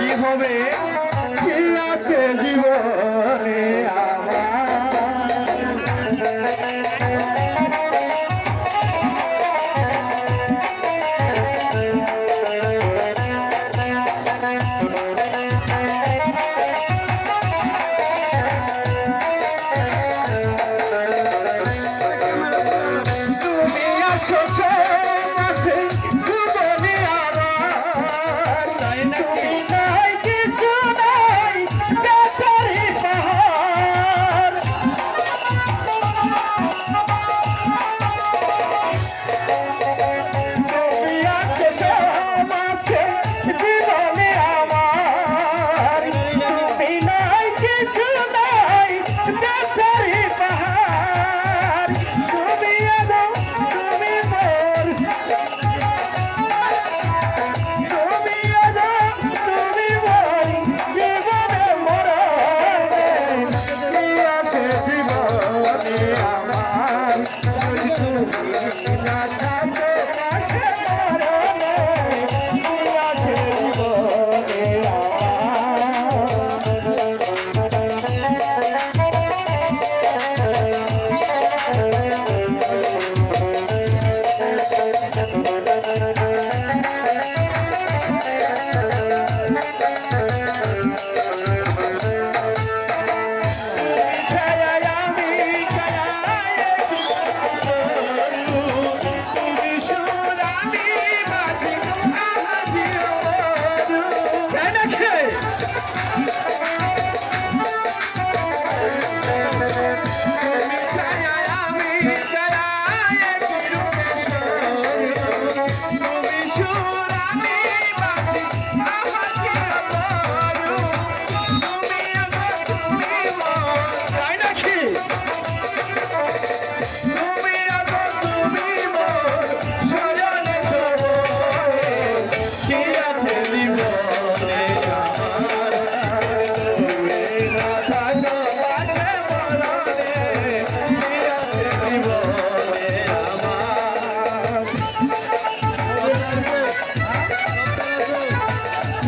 কি হবে? কি আছে জীবনে তুমি আসো মাসে Krishna